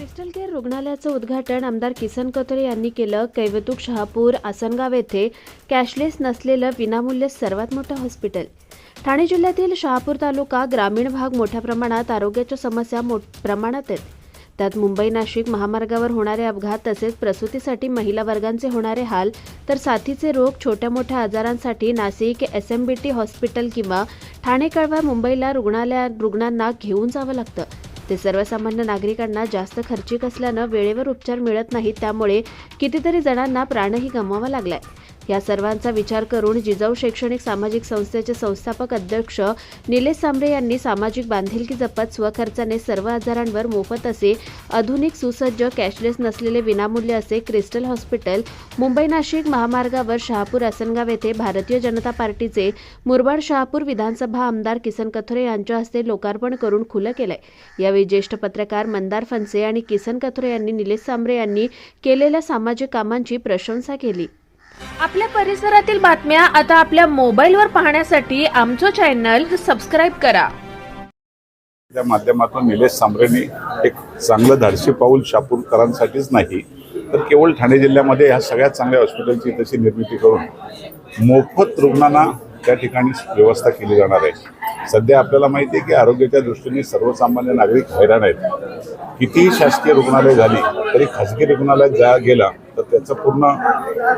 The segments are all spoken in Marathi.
क्रिस्टल केअर रुग्णालयाचं उद्घाटन आमदार किसन कथोरे यांनी केलं. कैवतुक शहापूर आसनगाव येथे कॅशलेस नसलेलं विनामूल्य सर्वात मोठं हॉस्पिटल. ठाणे जिल्ह्यातील शहापूर तालुका ग्रामीण भाग मोठ्या प्रमाणात आरोग्याच्या समस्या मोठ प्रमाणात आहेत. त्यात मुंबई नाशिक महामार्गावर होणारे अपघात तसेच प्रसूतीसाठी महिला वर्गांचे होणारे हाल तर साथीचे रोग छोट्या मोठ्या आजारांसाठी Nashik S M B T hospital किंवा ठाणे कळवा मुंबईला रुग्णालया रुग्णांना घेऊन जावं लागतं. ते सर्वसामान्य नागरिकांना जास्त खर्चिक असल्यानं वेळेवर उपचार मिळत नाहीत त्यामुळे कितीतरी जणांना प्राणही गमवावा लागलाय. या सर्वांचा विचार करून जिजाऊ शैक्षणिक सामाजिक संस्थेचे संस्थापक अध्यक्ष निलेश सांबरे यांनी सामाजिक बांधिलकी जपत स्वखर्चाने सर्व आजारांवर मोफत असे आधुनिक सुसज्ज कॅशलेस नसलेले विनामूल्य असे क्रिस्टल हॉस्पिटल मुंबई नाशिक महामार्गावर शहापूर आसनगाव येथे भारतीय जनता पार्टीचे मुरबाड शहापूर विधानसभा आमदार किसन कथोरे यांच्या हस्ते लोकार्पण करून खुलं केलंय. यावेळी ज्येष्ठ पत्रकार मंदार फनसे आणि किसन कथोरे यांनी निलेश सांबरे यांनी केलेल्या सामाजिक कामांची प्रशंसा केली. आपल्या परिसरातील बातम्या आता आपल्या मोबाईलवर पाहण्यासाठी आमचं चॅनल सबस्क्राईब करा. त्या माध्यमातून निलेश सांबरेने एक चांगलं धाडसी पाऊल शापूरकरांसाठीच नाही तर केवळ ठाणे जिल्ह्यामध्ये ह्या सगळ्यात चांगल्या हॉस्पिटलची तशी निर्मिती करून मोफत रुग्णांना त्या ठिकाणी व्यवस्था केली जाणार आहे. सध्या आपल्याला माहिती आहे की आरोग्याच्या दृष्टीने सर्वसामान्य नागरिक हैराण आहेत. कितीही शासकीय रुग्णालय झाली तरी खाजगी रुग्णालयात जा गेला तर त्याचं पूर्ण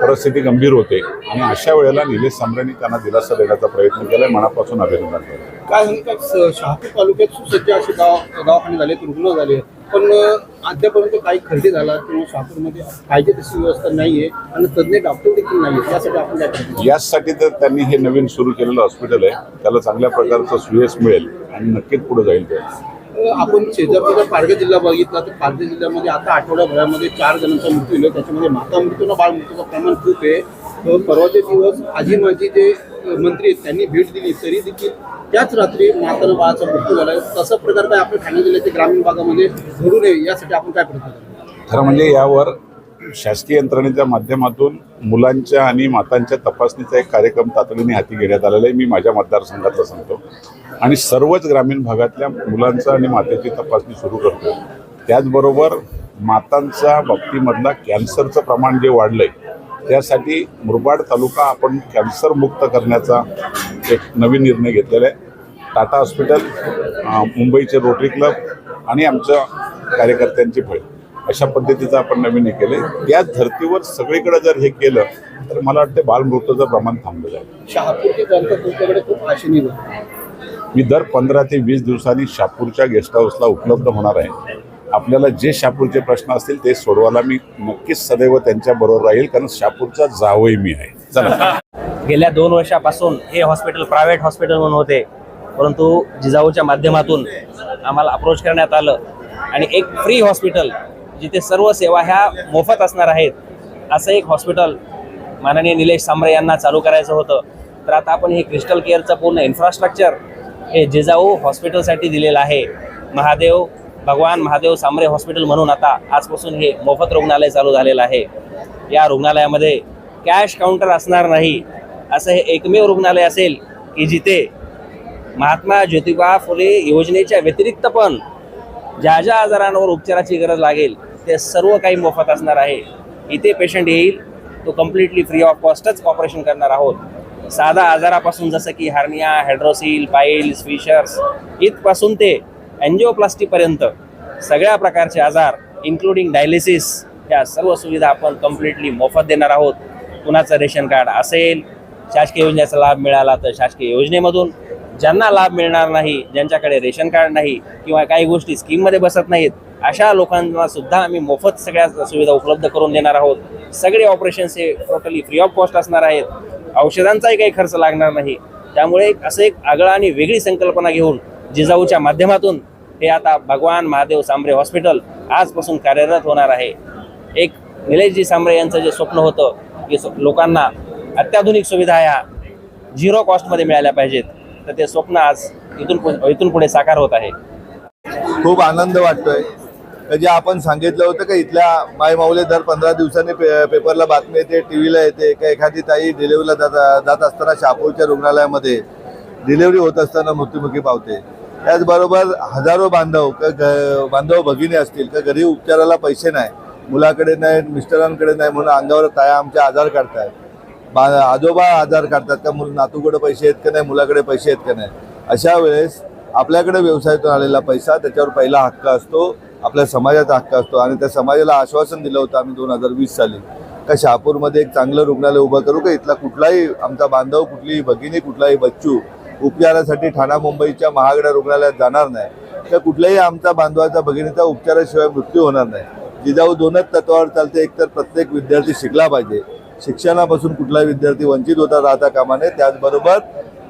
परिस्थिती गंभीर होते. आणि अशा वेळेला निलेश सांबरेंनी त्यांना दिलासा देण्याचा प्रयत्न केलाय मनापासून अभिनंदन करतो काय म्हणतात शहापूर तालुक्यात सुसज्ज असे गाव दवाखाने झाले रुग्ण झाले. पण अद्यापर्यंत काही खरेदी झाला किंवा शहापूरमध्ये पाहिजे तशी व्यवस्था नाहीये आणि तज्ज्ञ डॉक्टर देखील नाहीये त्यासाठी आपण काय याचसाठी तर त्यांनी हे नवीन सुरू केलेलं हॉस्पिटल आहे. त्याला चांगल्या प्रकारचं सुयश मिळेल आणि नक्कीच पुढे जाईल ते. आपण शेजारचा जर पालघर जिल्हा बघितला तर पालघर जिल्ह्यामध्ये आता आठवड्याभरामध्ये चार जणांचा मृत्यू झाला. त्याच्यामध्ये माता मृत्यूला बाळ मृत्यूचं प्रमाण खूप आहे. परवाचे दिवस आजी माझी जे मंत्री आहेत त्यांनी भेट दिली. तरी देखील त्याच रात्री मातानं बाळाचा मृत्यू झाला. तसा प्रकार काय आपल्या ठाणे जिल्ह्याच्या ग्रामीण भागामध्ये घडू नये यासाठी आपण काय प्रयत्न करतो खरं म्हणजे यावर शासकीय यंत्रणेच्या माध्यमातून मुलांच्या आणि मातांच्या तपासणीचा एक कार्यक्रम तातडीने हाती घेण्यात आलेला आहे. मी माझ्या मतदारसंघातला सांगतो. आणि सर्वच ग्रामीण भागातल्या मुलांचं आणि मातेची तपासणी सुरू करतो. त्याचबरोबर मातांच्या बाबतीमधला कॅन्सरचं प्रमाण जे वाढलंय त्यासाठी मुरबाड तालुका आपण कॅन्सर मुक्त करण्याचा एक नवीन निर्णय घेतलेला आहे. टाटा हॉस्पिटल मुंबईचे रोटरी क्लब आणि आमच्या कार्यकर्त्यांची फळ अशा पद्धतीचं आपण नवीन हे केलं त्याच धर्तीवर सगळीकडे जर हे केलं तर मला वाटतं बालमृत्यूचं प्रमाण थांबलं जाईल. शहापूरची जनता तुमच्याकडे खूप आशेने बघते. मी दर पंधरा ते वीस दिवसांनी शहापूरच्या गेस्ट हाऊसला उपलब्ध होणार आहे. आपल्याला जे शहापूरचे प्रश्न असतील ते सोडवायला मी नक्कीच सदैव त्यांच्या बरोबर राहील कारण शहापूरचा जावई मी आहे. चला. गेल्या दोन वर्षापासून हे हॉस्पिटल प्रायव्हेट हॉस्पिटल म्हणून होते परंतु जिजाऊच्या माध्यमातून आम्हाला अप्रोच करण्यात आलं. आणि एक फ्री हॉस्पिटल जिथे सर्व सेवा ह्या मोफत असणार आहेत असं एक हॉस्पिटल माननीय निलेश सांबरे यांना चालू करायचं होतं. तर आता आपण हे क्रिस्टल केअरचं पूर्ण इन्फ्रास्ट्रक्चर हे जिजाऊ हॉस्पिटलसाठी दिलेलं आहे. महादेव भगवान महादेव सांबरे हॉस्पिटल म्हणून आता आजपासून हे मोफत रुग्णालय चालू झालेलं आहे. या रुग्णालयामध्ये कॅश काउंटर असणार नाही असं हे एकमेव रुग्णालय असेल की जिथे महात्मा ज्योतिबा फुले योजनेच्या व्यतिरिक्त पण ज्या ज्या आजारांवर उपचाराची गरज लागेल ते सर्व काही मोफत असणार आहे. इथे पेशंट येईल तो कम्प्लिटली फ्री ऑफ कॉस्टच ऑपरेशन करणार आहोत. साधा आजारापासून जसं की हार्निया हायड्रोसिल पाईल्स फिशर्स इथपासून ते अँजिओप्लास्टीपर्यंत सगळ्या प्रकारचे आजार इन्क्लुडिंग डायलिसिस या सर्व सुविधा आपण कम्प्लिटली मोफत देणार आहोत. कुणाचं रेशन कार्ड असेल शासकीय योजनेचा लाभ मिळाला तर शासकीय योजनेमधून ज्यांना लाभ मिळणार नाही ज्यांच्याकडे रेशन कार्ड नाही किंवा काही गोष्टी स्कीममध्ये बसत नाहीत अशा लोकांना सुद्धा आम्ही मोफत सगळ्या सुविधा उपलब्ध करून देणार आहोत. सगळे ऑपरेशन्स हे टोटली फ्री ऑफ कॉस्ट असणार आहेत. औषधांचाही काही खर्च लागणार नाही. त्यामुळे असं एक आगळा आणि वेगळी संकल्पना घेऊन जिजाऊच्या माध्यमातून हे आता भगवान महादेव सांबरे हॉस्पिटल आजपासून कार्यरत होणार आहे. एक निलेशजी सांबरे यांचं जे स्वप्न होतं की लोकांना अत्याधुनिक सुविधा ह्या झिरो कॉस्टमध्ये मिळाल्या पाहिजेत. तर ते स्वप्न आज इथून पु- इथून पुढे साकार होत आहे. खूप आनंद वाटतोय. जे आपण सांगितलं होतं का इथल्या मायमाऊले दर पंधरा दिवसांनी पे पेपरला बातमी येते टी व्हीला येते का एखादी ताई डिलिव्हरीला जात जात असताना शापूरच्या रुग्णालयामध्ये डिलिव्हरी होत असताना मृत्युमुखी पावते. त्याचबरोबर हजारो बांधव क बांधव भगिनी असतील का घरी उपचाराला पैसे नाही मुलाकडे नाही मिस्टरांकडे नाही म्हणून अंगावर ताया आमच्या आजार काढतायत बा आजोबा आजार काढतात का मुल नातूकडे पैसे आहेत का नाही मुलाकडे पैसे आहेत का नाही. अशा वेळेस आपल्याकडे व्यवसायातून आलेला पैसा त्याच्यावर पहिला हक्क असतो. आपल्या समाजाचा हक्क असतो आणि त्या समाजाला आश्वासन दिलं होतं आम्ही दोन हजार वीस साली. का शहापूरमध्ये एक चांगलं रुग्णालय उभं करू का? इथला कुठलाही आमचा बांधव कुठलीही भगिनी कुठलाही बच्चू उपचारासाठी ठाणा मुंबईच्या महागड्या रुग्णालयात जाणार नाही. तर कुठल्याही आमचा बांधवाचा भगिनीचा उपचाराशिवाय मृत्यू होणार नाही. जिजाऊ दोनच तत्वावर चालते. एक तर प्रत्येक विद्यार्थी शिकला पाहिजे. शिक्षणापासून कुठलाही विद्यार्थी वंचित होता राहता कामाने त्याचबरोबर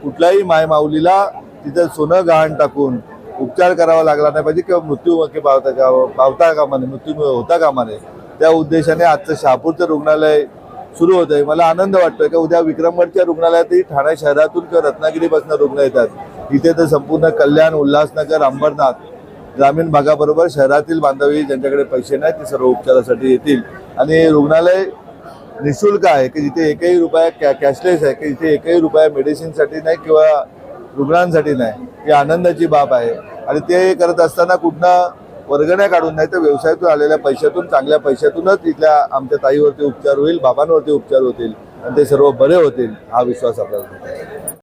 कुठल्याही मायमाऊलीला तिथं सोनं गहाण टाकून उपचार करावा लागला नाही पाहिजे किंवा मृत्यू पावता का पावता कामा नये मृत्यू होता कामा नये त्या उद्देशाने आजचं शहापूरचं रुग्णालय सुरू होत आहे मला आनंद वाटतोय की उद्या विक्रमगडच्या रुग्णालयातही ठाणे शहरातून किंवा रत्नागिरीपासून रुग्ण येतात. इथे तर संपूर्ण कल्याण उल्हासनगर अंबरनाथ ग्रामीण भागाबरोबर शहरातील बांधवी ज्यांच्याकडे पैसे नाहीत ते सर्व उपचारासाठी येतील. आणि रुग्णालय निशुल्क आहे की जिथे एकही रुपया कॅ कॅशलेस आहे की जिथे एकही रुपया मेडिसिनसाठी नाही किंवा रुग्णांसाठी नाही. ही आनंदाची बाब आहे. आणि ते करत असताना कुठनं वर्गण्या काढून नाही तर व्यवसायातून आलेल्या पैशातून चांगल्या पैशातूनच इथल्या आमच्या ताईवरती उपचार होईल बाबांवरती उपचार होतील आणि ते सर्व बरे होतील हा विश्वास आपल्याला